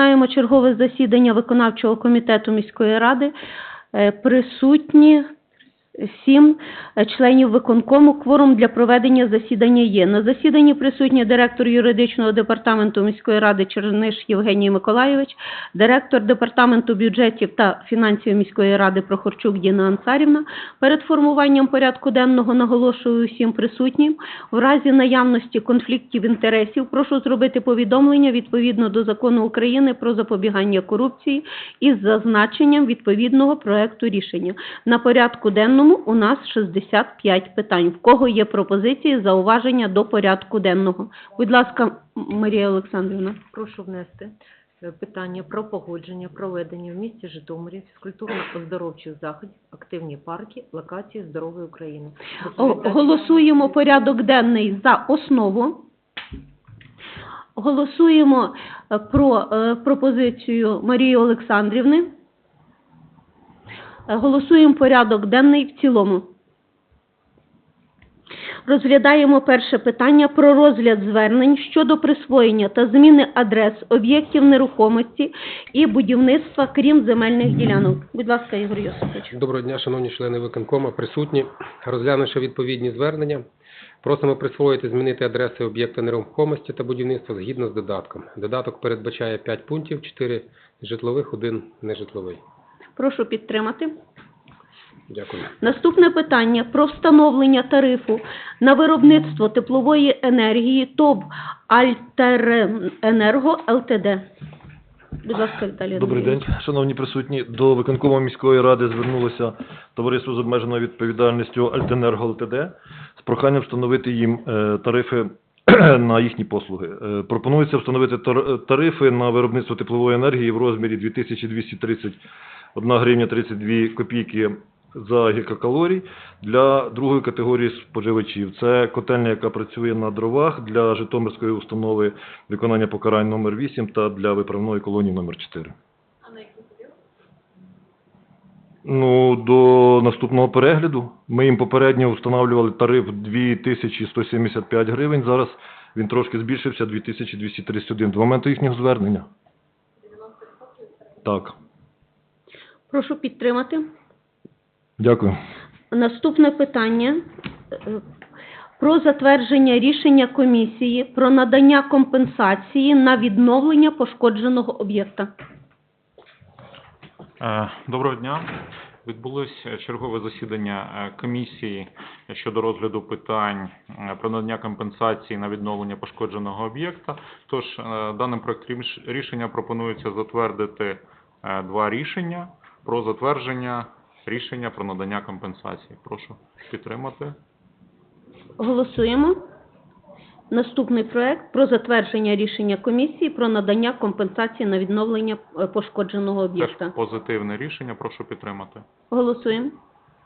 Розпочинаємо чергове засідання виконавчого комітету міської ради. Е, Присутні сім е, членів виконкому. Кворум для проведення засідання є. На засіданні присутні директор юридичного департаменту міської ради Черниш Євгеній Миколайович, директор департаменту бюджетів та фінансів міської ради Прохорчук Діна Ансарівна. Перед формуванням порядку денного наголошую усім присутнім. В разі наявності конфліктів інтересів прошу зробити повідомлення відповідно до закону України про запобігання корупції із зазначенням відповідного проекту рішення. На порядку денному у нас 65 питань. В кого є пропозиції, зауваження до порядку денного? Будь ласка, Марія Олександрівна. Прошу внести е, питання про погодження проведення в місті Житомирі фізкультурно-оздоровчих заходів, активні парки, локації здорової України. Голосуємо порядок денний за основу. Голосуємо е, про е, пропозицію Марії Олександрівни. Е, Голосуємо порядок денний в цілому. Розглядаємо перше питання про розгляд звернень щодо присвоєння та зміни адрес об'єктів нерухомості і будівництва, крім земельних ділянок. Будь ласка, Ігор Йосипович. Доброго дня, шановні члени виконкома, присутні. Розглянувши відповідні звернення, просимо присвоїти змінити адреси об'єкта нерухомості та будівництва згідно з додатком. Додаток передбачає 5 пунктів, 4 житлових, 1 нежитловий. Прошу підтримати. Дякую. Наступне питання про встановлення тарифу на виробництво теплової енергії ТОВ Альтеренерго ЛТД. Будь ласка, Віталій Добрий день, шановні присутні. До виконкому міської ради звернулося товариство з обмеженою відповідальністю Альтенерго ЛТД з проханням встановити їм е, тарифи на їхні послуги. Е, Пропонується встановити тарифи на виробництво теплової енергії в розмірі 2231 гривня 32 копійки за гігакалорій для другої категорії споживачів. Це котельня, яка працює на дровах для Житомирської установи виконання покарань номер 8 та для виправної колонії номер 4. Ну, до наступного перегляду. Ми їм попередньо встановлювали тариф 2175 гривень. Зараз він трошки збільшився 2231 до моменту їхнього звернення. Так, Прошу підтримати. дякую. Наступне питання е, про затвердження рішення комісії про надання компенсації на відновлення пошкодженого об'єкта. Е, Доброго дня. Відбулось чергове засідання е, комісії щодо розгляду питань про надання компенсації на відновлення пошкодженого об'єкта. Тож даним проектом рішення пропонується затвердити два рішення про затвердження рішення про надання компенсації. Прошу підтримати. Голосуємо. Наступний проект про затвердження рішення комісії про надання компенсації на відновлення е, пошкодженого Теж об'єкта. позитивне рішення. Прошу підтримати. Голосуємо.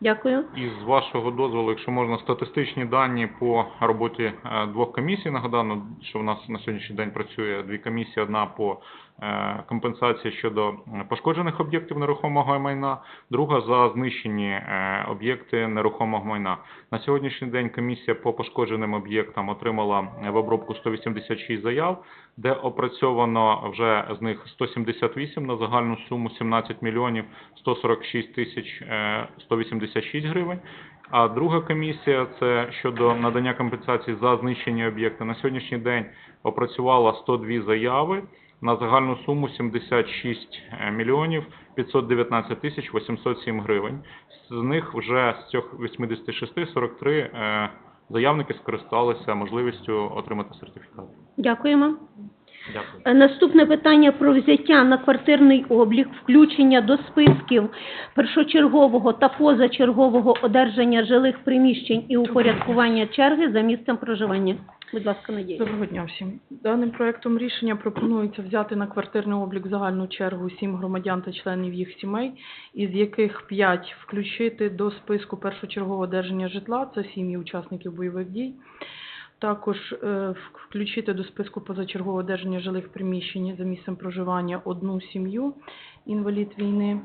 Дякую. І з вашого дозволу, якщо можна, статистичні дані по роботі е, двох комісій. Нагадано, що в нас на сьогоднішній день працює дві комісії: одна по е, компенсації щодо е, пошкоджених об'єктів нерухомого майна, друга за знищені е, об'єкти нерухомого майна. На сьогоднішній день комісія по пошкодженим об'єктам отримала в обробку 186 заяв, де опрацьовано вже з них 178 на загальну суму 17 мільйонів 146 тисяч е, 186 гривень. А друга комісія це щодо надання компенсації за знищені об'єкти. На сьогоднішній день опрацювала 102 заяви на загальну суму 76 мільйонів 519 тисяч 807 гривень. З них вже з цих 86 43 е, заявники скористалися можливістю отримати сертифікат. Дякуємо. Дякую. Е, Наступне питання про взяття на квартирний облік, включення до списків першочергового та позачергового одержання жилих приміщень і упорядкування черги за місцем проживання. Будь ласка, Надія. Доброго дня всім. Даним проектом рішення пропонується взяти на квартирний облік загальну чергу сім громадян та членів їх сімей, із яких п'ять включити до списку першочергового одержання житла, це сім'ї учасників бойових дій. Також е, включити до списку позачергового одержання жилих приміщень за місцем проживання одну сім'ю інвалід війни.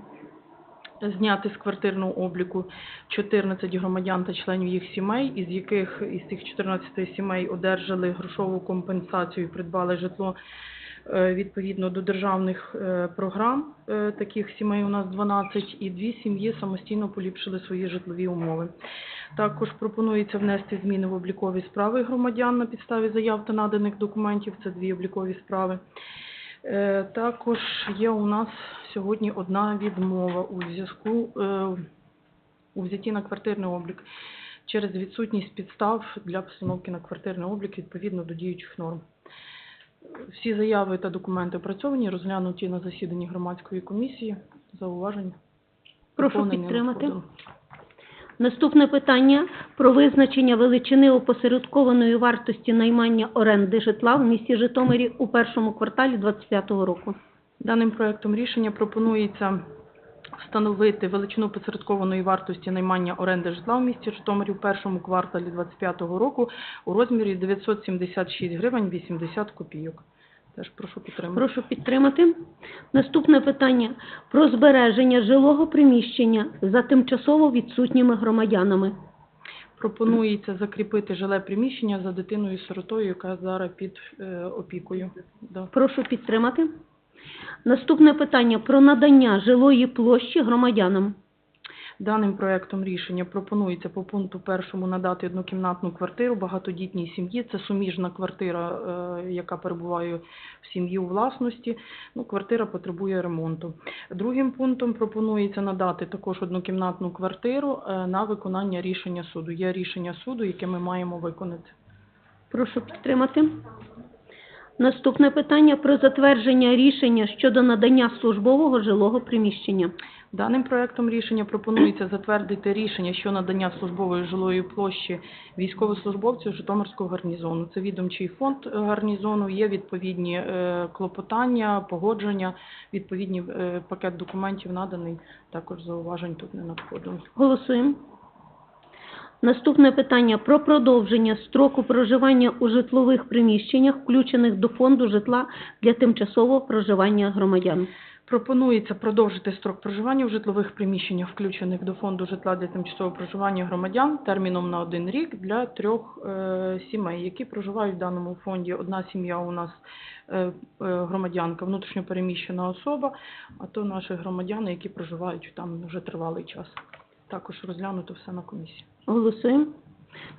Зняти з квартирного обліку 14 громадян та членів їх сімей, із яких із цих 14 сімей одержали грошову компенсацію і придбали житло відповідно до державних е, програм. Е, Таких сімей у нас 12, і дві сім'ї самостійно поліпшили свої житлові умови. Також пропонується внести зміни в облікові справи громадян на підставі заяв та наданих документів. Це дві облікові справи. Е, Також є у нас сьогодні одна відмова у зв'язку е, у взятті на квартирний облік через відсутність підстав для постановки на квартирний облік відповідно до діючих норм. Всі заяви та документи опрацьовані, розглянуті на засіданні громадської комісії. Зауваження. Прошу Доповнення підтримати. Наступне питання про визначення величини опосередкованої вартості наймання оренди житла в місті Житомирі у першому кварталі 2025 року. Даним проектом рішення пропонується встановити величину посередкованої вартості наймання оренди житла в місті Житомирі в першому кварталі 2025 року у розмірі 976 гривень 80 копійок. Теж прошу підтримати. Прошу підтримати. Наступне питання про збереження жилого приміщення за тимчасово відсутніми громадянами. Пропонується закріпити жиле приміщення за дитиною-сиротою, яка зараз під е, опікою. Да. Прошу підтримати. Наступне питання про надання жилої площі громадянам. Даним проектом рішення пропонується по пункту першому надати однокімнатну квартиру багатодітній сім'ї. Це суміжна квартира, е, яка перебуває в сім'ї у власності. Ну, квартира потребує ремонту. Другим пунктом пропонується надати також однокімнатну квартиру е, на виконання рішення суду. Є рішення суду, яке ми маємо виконати. Прошу підтримати. Наступне питання про затвердження рішення щодо надання службового жилого приміщення. Даним проектом рішення пропонується затвердити рішення щодо надання службової жилої площі військовослужбовців Житомирського гарнізону. Це відомчий фонд е, гарнізону, є відповідні е, клопотання, погодження, відповідні е, пакет документів наданий, також зауважень тут не надходило. Голосуємо. Наступне питання про продовження строку проживання у житлових приміщеннях, включених до фонду житла для тимчасового проживання громадян. Пропонується продовжити строк проживання в житлових приміщеннях, включених до фонду житла для тимчасового проживання громадян, терміном на один рік для трьох е, сімей, які проживають в даному фонді. Одна сім'я у нас е, е, громадянка, внутрішньопереміщена особа, а то наші громадяни, які проживають там вже тривалий час. Також розглянуто все на комісії. Голосуємо.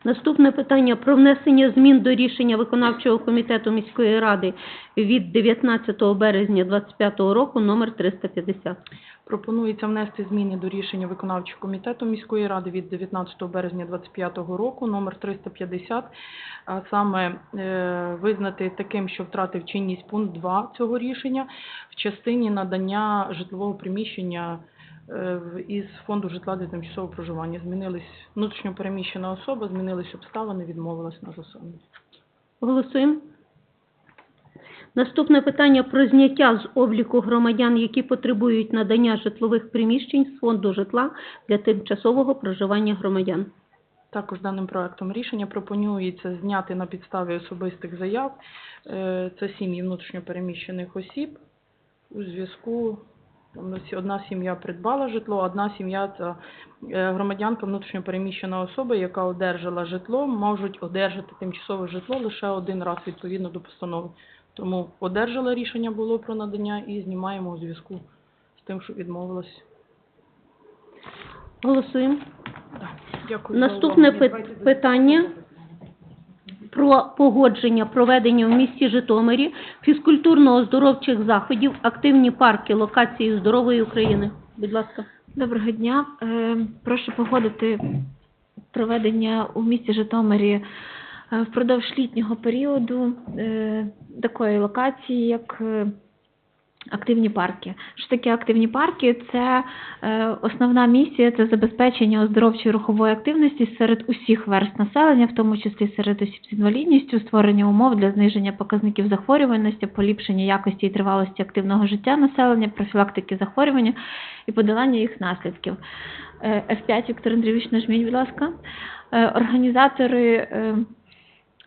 Наступне питання про внесення змін до рішення виконавчого комітету міської ради від 19 березня 2025 року номер 350. Пропонується внести зміни до рішення виконавчого комітету міської ради від 19 березня 2025 року, номер 350, а саме е, визнати таким, що втратив чинність пункт 2 цього рішення в частині надання житлового приміщення із фонду житла для тимчасового проживання. Змінились внутрішньо переміщена особа, змінились обставини, відмовилась на заселення. Голосуємо. Наступне питання про зняття з обліку громадян, які потребують надання житлових приміщень з фонду житла для тимчасового проживання громадян. Також даним проектом рішення пропонується зняти на підставі особистих заяв. е, Це сім'ї внутрішньопереміщених осіб у зв'язку. Одна сім'я придбала житло, одна сім'я це е, громадянка внутрішньопереміщена особа, яка одержала житло, можуть одержати тимчасове житло лише один раз відповідно до постанови. Тому одержала рішення було про надання і знімаємо у зв'язку з тим, що відмовилась. Голосуємо. Дякую. Наступне пит- питання про погодження проведення в місті Житомирі фізкультурно-оздоровчих заходів, активні парки, локації здорової України. Будь ласка. Доброго дня. Е, Прошу погодити проведення у місті Житомирі е, впродовж літнього періоду е, такої локації, як активні парки. Що таке активні парки? Це е, основна місія це забезпечення оздоровчої рухової активності серед усіх верст населення, в тому числі серед осіб з інвалідністю, створення умов для зниження показників захворюваності, поліпшення якості і тривалості активного життя населення, профілактики захворювання і подолання їх наслідків. Е, F5, Віктор Андрійович, нажміть, будь ласка. Е, Організатори, е,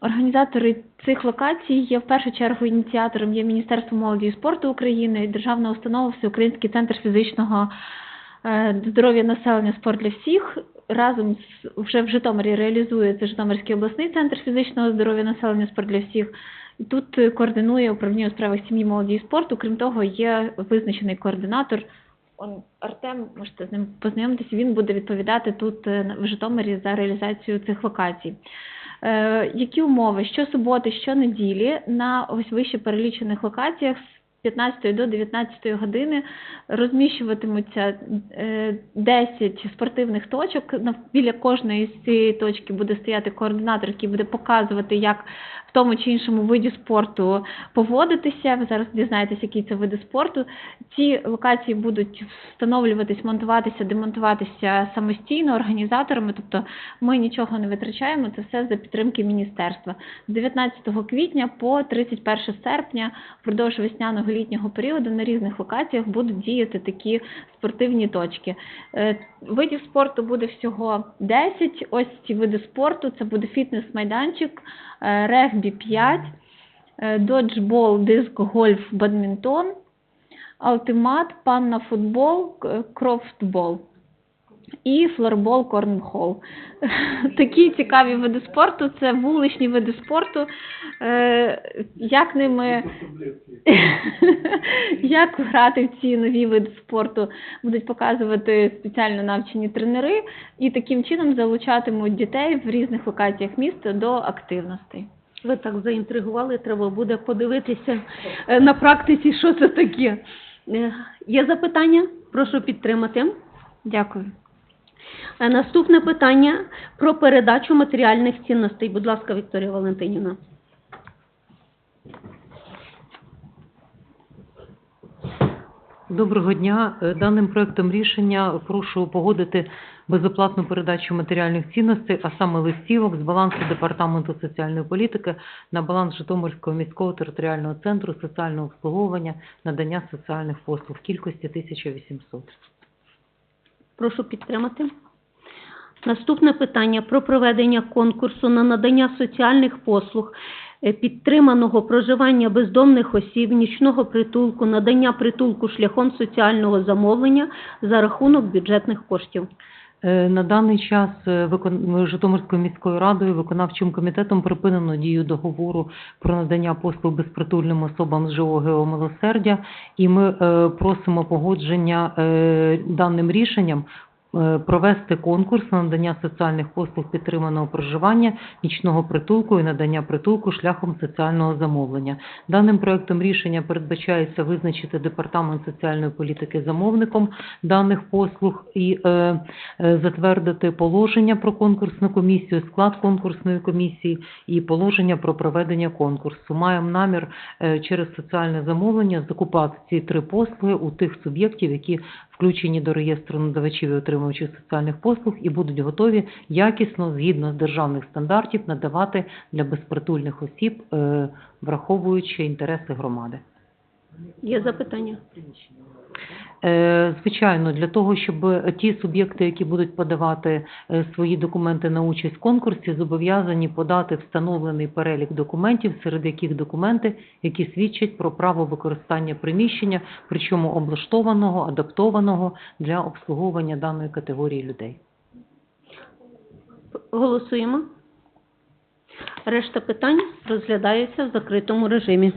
організатори цих локацій є в першу чергу ініціатором є Міністерство молоді і спорту України Державна установа Всеукраїнський центр фізичного е, здоров'я населення спорт для всіх. Разом з вже в Житомирі реалізується Житомирський обласний центр фізичного здоров'я населення спорт для всіх Тут е, координує управління у справах сім'ї, молоді і спорту. Крім того, є визначений координатор. Он Артем, можете з ним познайомитися. Він буде відповідати тут е, в Житомирі за реалізацію цих локацій. Е, які умови? Щосуботи, щонеділі на ось вище перелічених локаціях з 15 до 19 години розміщуватимуться е, 10 спортивних точок. Біля кожної з цієї точки буде стояти координатор, який буде показувати, як тому чи іншому виді спорту поводитися. Ви зараз дізнаєтесь, які це види спорту. Ці локації будуть встановлюватись, монтуватися, демонтуватися самостійно організаторами, тобто ми нічого не витрачаємо, це все за підтримки міністерства. З 19 квітня по 31 серпня впродовж весняного літнього періоду на різних локаціях будуть діяти такі спортивні точки. Е, Видів спорту буде всього 10. Ось ці види спорту. Це буде фітнес-майданчик, регбі 5, е, доджбол, диск, гольф, бадмінтон, алтимат, панна футбол, крофтбол і флорбол, корнхол. Такі цікаві види спорту, це вуличні види спорту. Е, Як ними як грати в ці нові види спорту, будуть показувати спеціально навчені тренери і таким чином залучатимуть дітей в різних локаціях міста до активностей. Ви так заінтригували, треба буде подивитися е, на практиці, що це таке. Е, Є запитання? Прошу підтримати. Дякую. Е, Наступне питання про передачу матеріальних цінностей. Будь ласка, Вікторія Валентинівна. Доброго дня. Е, Даним проектом рішення прошу погодити безоплатну передачу матеріальних цінностей, а саме листівок з балансу Департаменту соціальної політики на баланс Житомирського міського територіального центру соціального обслуговування надання соціальних послуг в кількості 1800. Прошу підтримати. Наступне питання про проведення конкурсу на надання соціальних послуг, е, підтриманого проживання бездомних осіб, нічного притулку, надання притулку шляхом соціального замовлення за рахунок бюджетних коштів. Е, На даний час е, Житомирською міською радою виконавчим комітетом припинено дію договору про надання послуг безпритульним особам з живого милосердя, і ми е, просимо погодження даним рішенням провести конкурс на надання соціальних послуг підтриманого проживання, нічного притулку і надання притулку шляхом соціального замовлення. Даним проектом рішення передбачається визначити департамент соціальної політики замовником даних послуг і е, е, затвердити положення про конкурсну комісію, склад конкурсної комісії і положення про проведення конкурсу. Маємо намір е, через соціальне замовлення закупати ці три послуги у тих суб'єктів, які включені до реєстру надавачів і отримувачів соціальних послуг і будуть готові якісно, згідно з державних стандартів, надавати для безпритульних осіб, е, враховуючи інтереси громади. Є запитання? Е, Звичайно, для того, щоб ті суб'єкти, які будуть подавати е, свої документи на участь в конкурсі, зобов'язані подати встановлений перелік документів, серед яких документи, які свідчать про право використання приміщення, причому облаштованого, адаптованого для обслуговування даної категорії людей. Голосуємо. Решта питань розглядаються в закритому режимі.